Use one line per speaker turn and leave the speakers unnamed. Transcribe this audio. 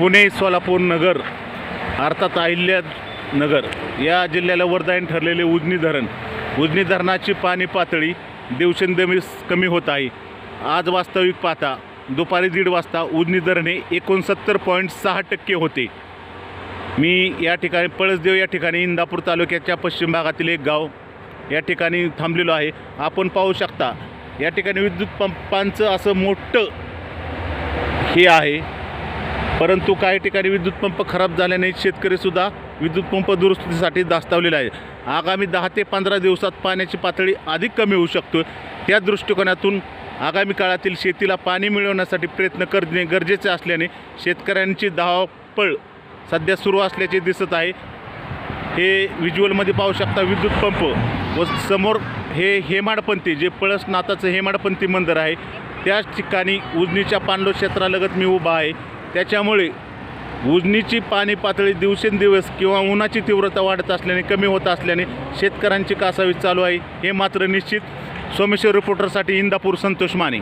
पुणे सोलापूर नगर अर्थात अहिल्या नगर या जिल्ह्याला वरदायन ठरलेले उजनी धरण. उजनी धरणाची पाणी पातळी दिवसेंदिवस कमी होत आहे. आज वास्तविक पाहता दुपारी दीड वाजता उजनी धरण हे एकोणसत्तर पॉईंट सहा टक्के होते. मी या ठिकाणी पळसदेव या ठिकाणी इंदापूर तालुक्याच्या पश्चिम भागातील एक गाव या ठिकाणी थांबलेलो आहे. आपण पाहू शकता या ठिकाणी विद्युत पंपांचं असं मोठं हे आहे. परंतु काही ठिकाणी विद्युत पंप खराब झाल्याने शेतकरीसुद्धा विद्युत पंप दुरुस्तीसाठी दास्तावलेला आहे आगामी दहा ते पंधरा दिवसात पाण्याची पातळी अधिक कमी होऊ शकतो. त्या दृष्टिकोनातून आगामी काळातील शेतीला पाणी मिळवण्यासाठी प्रयत्न करणे गरजेचे असल्याने शेतकऱ्यांची धावपळ सध्या सुरू असल्याचे दिसत आहे. हे व्हिज्युअलमध्ये पाहू शकता विद्युत पंप व समोर हे हेमाडपंथी जे पळसनाथाचं हेमाडपंथी मंदिर आहे त्याच ठिकाणी उजनीच्या पांडव क्षेत्रालगत मी उभा आहे. त्याच्यामुळे उजनीची पाणी पातळी दिवसेंदिवस किंवा उन्हाची तीव्रता वाढत असल्याने कमी होत असल्याने शेतकऱ्यांची कासावीस चालू आहे. हे मात्र निश्चित. सोमेश्वर रिपोर्टरसाठी इंदापूर संतोष माने.